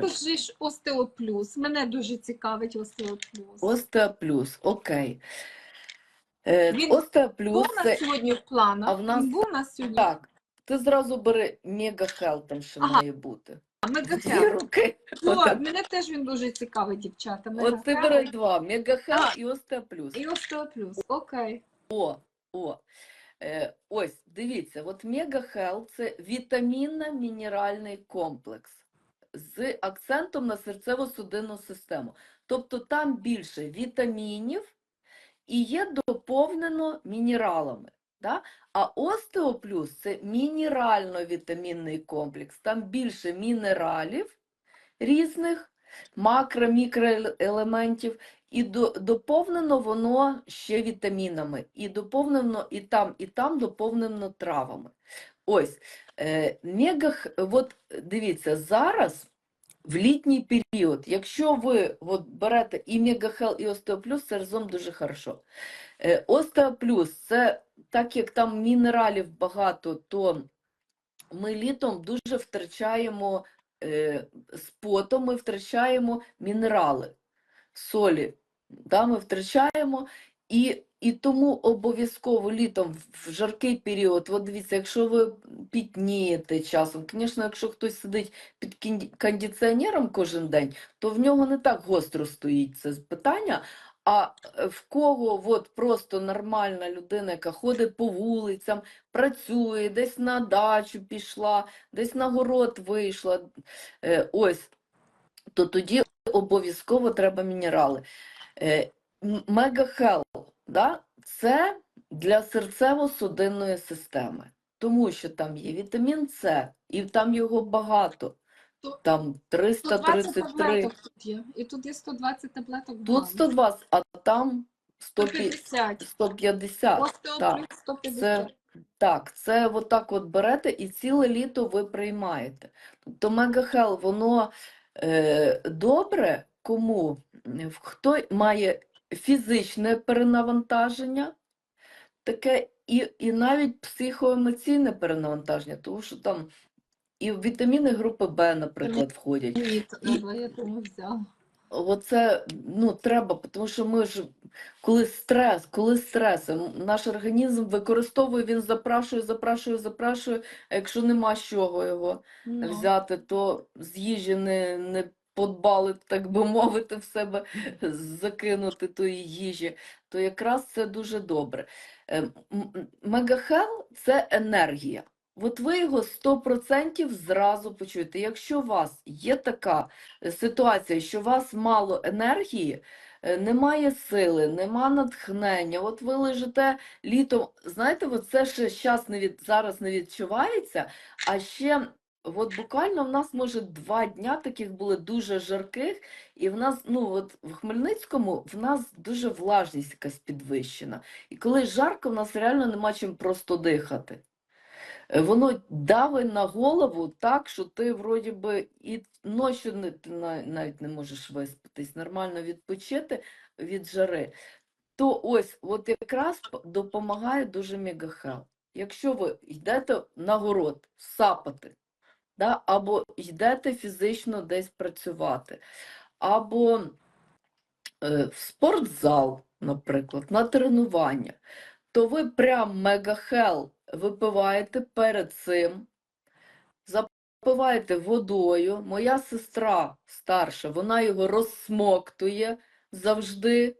Розкажи ж остеоплюс. Мене дуже цікавить остеоплюс. Остеоплюс, окей. Е, Він Остеоплюс був у нас сьогодні в планах? а в нас- Він був у нас сьогодні? так. Ти зразу бери мегахел, там ще Ага. має бути. А, Мегахел. руки. О, мене теж він дуже цікавий, дівчата. От ти Мегахел бери два: мегахел і остеоплюс. І остеоплюс. Окей. О, о. Е, ось, дивіться, от мегахел це вітамінно-мінеральний комплекс з акцентом на серцево-судинну систему. Тобто там більше вітамінів і є доповнено мінералами. Да? А остеоплюс це мінерально-вітамінний комплекс. Там більше мінералів різних, макро-мікроелементів, і до, доповнено воно ще вітамінами, і доповнено і там, і там доповнено травами. Ось, е, мегах, от дивіться, зараз в літній період, якщо ви от берете і мегахел, і остеоплюс, це разом дуже хорошо. Е, остеоплюс, це так як там мінералів багато, то ми літом дуже втрачаємо е, з потом, ми втрачаємо мінерали, солі, да, ми втрачаємо, і, і тому обов'язково літом в жаркий період, от дивіться, якщо ви пітнієте часом, звісно, якщо хтось сидить під кондиціонером кожен день, то в нього не так гостро стоїть це питання. А е, в кого от просто нормальна людина, яка ходить по вулицям, працює, десь на дачу пішла, десь на город вийшла, е, ось, то тоді обов'язково треба мінерали. Е, м- Мегахел, да? це для серцево-судинної системи, тому що там є вітамін С, і там його багато. Там 120 333, тут є. І тут є 120 таблеток. тут банці. 120, а там 150. 150. 150. Остеоплюс 150. Це так, це отак от берете і ціле літо ви приймаєте. Тобто Мегахел, воно е, добре кому? Хто має фізичне перенавантаження, таке і, і навіть психоемоційне перенавантаження, тому що там і вітаміни групи Б, наприклад, входять. Я тому взяла. Оце ну, треба, тому що ми ж коли стрес, коли стрес, наш організм використовує, він запрашує, запрашує, запрашує, а якщо нема з чого його Ну, взяти, то з їжі не, не подбали, так би мовити, в себе закинути тої їжі, то якраз це дуже добре. Е, Мегахел це енергія. От ви його 100% зразу почуєте. Якщо у вас є така е, ситуація, що у вас мало енергії, е, немає сили, нема натхнення, от ви лежите літом, знаєте, це ще щас не від, зараз не відчувається, а ще от буквально в нас, може, два дня таких були дуже жарких, і в нас, ну от в Хмельницькому в нас дуже влажність якась підвищена. І коли жарко, в нас реально нема чим просто дихати. Е, Воно давить на голову так, що ти вроді би і ночі не, ти навіть не можеш виспатись, нормально відпочити від жари. То ось, от якраз допомагає дуже мегахел. Якщо ви йдете на город сапати, да, або йдете фізично десь працювати, або е, в спортзал, наприклад, на тренування, то ви прям мегахел випиваєте перед цим, запиваєте водою. Моя сестра старша, вона його розсмоктує завжди.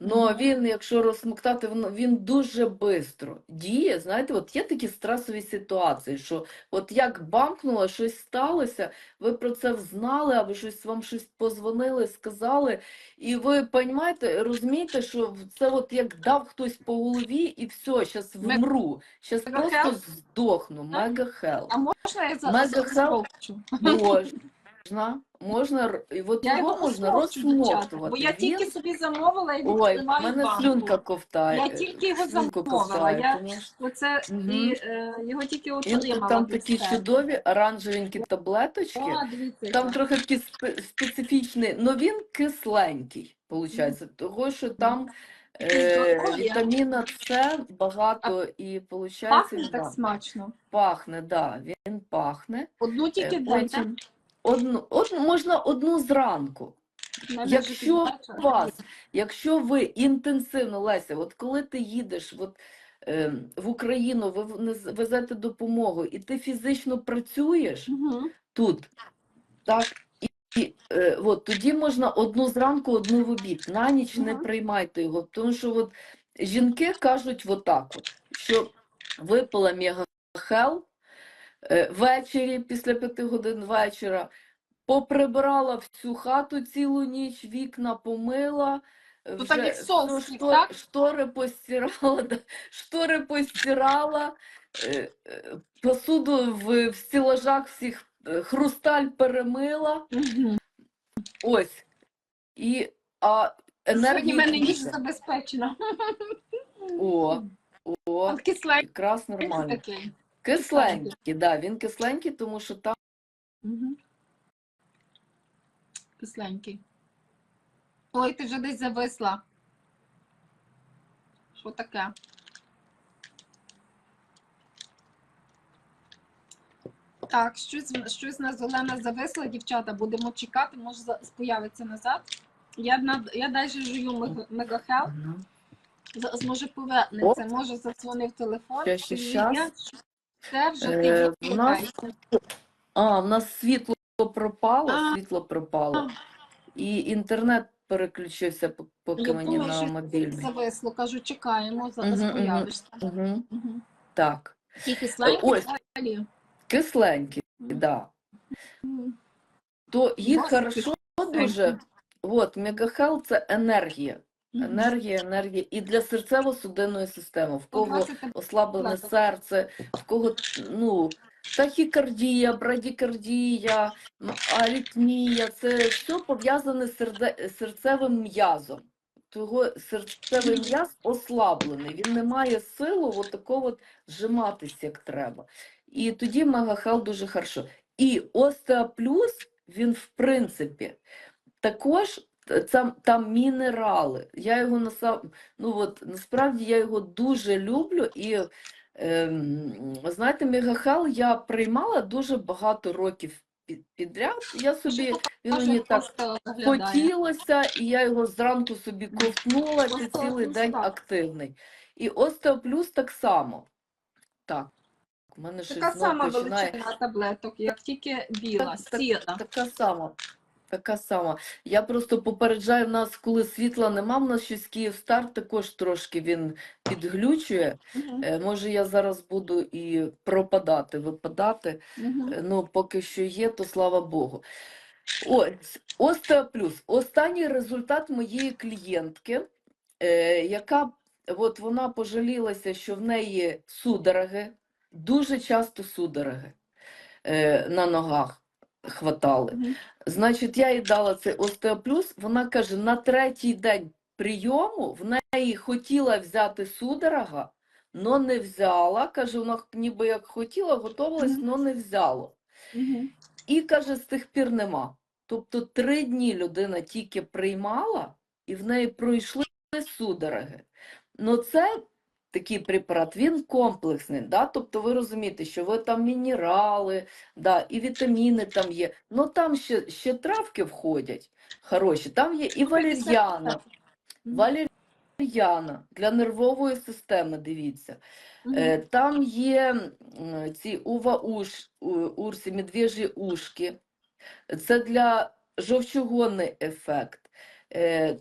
Ну, він, якщо розсмоктати, він дуже швидко діє. Знаєте, от є такі стресові ситуації, що от як бамкнуло, щось сталося, ви про це взнали, або щось вам щось позвонили, сказали, і ви розумієте, розумієте, що це от як дав хтось по голові, і все, зараз вмру, зараз просто здохну. Так. Мегахел. А можна я зараз Мегахел? розсмокчу? Можна, можна, от Я його його можна розсмоктувати. бо я Він- тільки собі замовила і Ой, в мене банку. слюнка ковтає. Я тільки його слюнку замовила. ковтає, Я тому оце Мгм. і е, його тільки Він отримала. там такі себе. чудові оранжевенькі таблеточки. О, дивіться, Там яка. трохи такий спе- специфічний, але він кисленький, виходить, того, що там е, вітаміна С багато і виходить, Пахне да, так смачно. пахне, да, він пахне. Одну тільки Е, дайте. Одну, от можна одну зранку. Навіть Якщо у вас, якщо ви інтенсивно, Леся, от коли ти їдеш от, е, в Україну, ви везете допомогу, і ти фізично працюєш Мгм. тут, так, і, і е, от, тоді можна одну зранку, одну в обід. На ніч не приймайте його, тому що от, жінки кажуть отак, от, що випила мегахел ввечері, після п'яти годин вечора, поприбирала всю хату цілу ніч, вікна помила, е, так вже як соус штор- так? штори постирала, да, штори постирала, е, е, посуду в, в стілажах всіх е, хрусталь перемила. Мгм. Ось. І, а Сьогодні мене ніч забезпечена. О, о, якраз нормально. Кисленький, да, він кисленький, тому що там Мгм. Кисленький. Ой, ти вже десь зависла. Що таке? Так, щось, щось на зелена зависла, дівчата. Будемо чекати, може появиться назад. Я, на, я далі жую мегахел. Може повернеться, може задзвонив телефон. І щас. Це вже Е, ти в нас- А, в нас світло пропало, А. світло пропало. І інтернет переключився, поки Я мені думаю, на мобільний. зависло. Кажу, чекаємо, зараз мгм. появишся. Угу. Мгм. Так. Тільки слайки Ось. взагалі. Кисленький, Мгм. да. То їх Досить хорошо дуже. От, мегахел це енергія. Енергія, енергія. І для серцево-судинної системи. В кого ослаблене серце, в кого ну, тахікардія, брадікардія, аритмія, це все пов'язане з серцевим м'язом. Того серцевий м'яз ослаблений, він не має силу от такого от зжиматись, як треба. І тоді мегахел дуже хорошо. І остеоплюс, він в принципі також там, там мінерали. Я його насам, ну от насправді я його дуже люблю і ем, знаєте, мегахел я приймала дуже багато років під- підряд. Я собі він мені так хотілося, і я його зранку собі ковтнула, і цілий день активний. І остеоплюс так само. Так, у мене Така сама починає. величина таблеток, як тільки біла, Так, так. Така сама. Така сама. Я просто попереджаю в нас, коли світла нема, в нас щось Київстар також трошки він підглючує. Е, Може, я зараз буду і пропадати, випадати. Е, Ну, поки що є, то слава Богу. Ось, остеоплюс. Останній результат моєї клієнтки, е, яка от вона пожалілася, що в неї судороги, дуже часто судороги е, на ногах хватали. Значить, я їй дала цей остеоплюс. Вона каже, на третій день прийому в неї хотіла взяти судорога, але не взяла. Каже, вона ніби як хотіла, готувалась, але не взяло. Мгм. І каже, з тих пір нема. Тобто три дні людина тільки приймала, і в неї пройшли судороги. Ну це такий препарат, він комплексний. Да? Тобто ви розумієте, що ви там мінерали, да, і вітаміни там є. Ну там ще, ще травки входять хороші. Там є і валер'яна. Валер'яна для нервової системи, дивіться. Е, Там є ці ува-уш, у- урсі, медвежі ушки. Це для жовчогонний ефект. Е,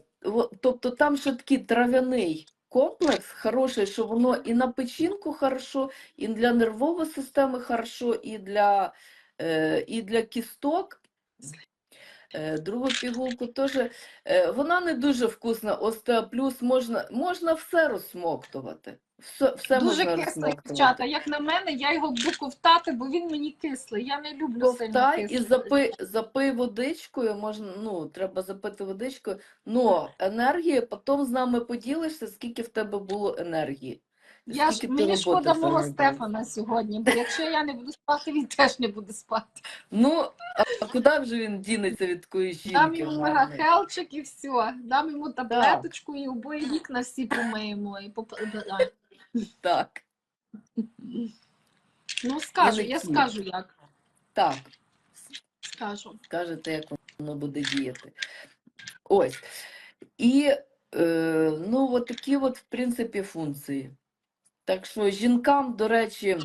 Тобто там ще такий трав'яний комплекс хороший, що воно і на печінку хорошо, і для нервової системи хорошо, і для, е, і для кісток. Е, Другу пігулку теж. е, Вона не дуже вкусна. Остеоплюс можна, можна все розсмоктувати. Все, все Дуже можна кислий, розсмоктувати. дівчата. Як на мене, я його буду ковтати, бо він мені кислий. Я не люблю сильно Ковтай і кислий. запий, водичкою, можна, ну, треба запити водичкою, но енергія, потім з нами поділишся, скільки в тебе було енергії. Я ж, скільки ти мені роботи шкода мого зробила. Стефана сьогодні, бо якщо я не буду спати, він теж не буде спати. Ну, а куди вже він дінеться від такої Дам йому гарної? мегахелчик і все. Дам йому таблеточку і обоє вікна всі помиємо. І поп... да. Так, Ну, скажу, я ті. скажу як. так. Кажу. скажете, як воно буде діяти. Ось. І е, ну, от такі от, в принципі, функції. Так що жінкам, до речі,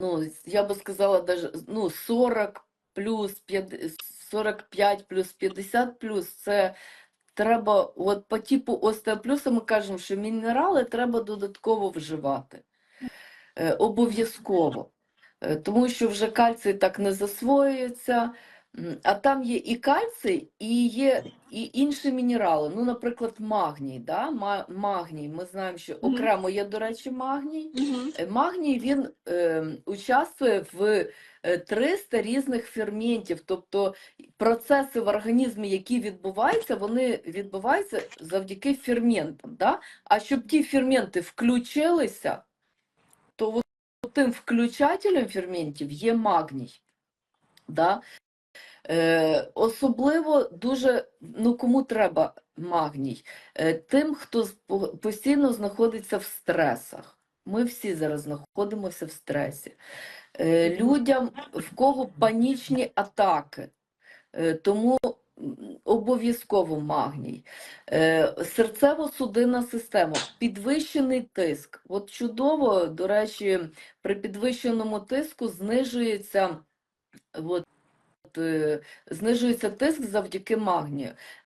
ну, я би сказала, даже, ну, 40 плюс 50, 45 плюс 50 плюс це треба, от по типу остеоплюса ми кажемо, що мінерали треба додатково вживати. Е, обов'язково. Е, Тому що вже кальцій так не засвоюється, а там є і кальцій, і є і інші мінерали. Ну, наприклад, магній. Да? Магній. Ми знаємо, що окремо є, до речі, магній. Е, Магній він е, участвує в 300 різних ферментів, тобто процеси в організмі, які відбуваються, вони відбуваються завдяки ферментам. Да? А щоб ті ферменти включилися, то тим включателем ферментів є магній. Да? Е, особливо дуже, ну кому треба магній? Е, тим, хто постійно знаходиться в стресах. Ми всі зараз знаходимося в стресі. Е, людям, в кого панічні атаки, е, тому обов'язково магній. Е, серцево-судинна система, підвищений тиск. От чудово, до речі, при підвищеному тиску знижується, от, знижується тиск завдяки магнію.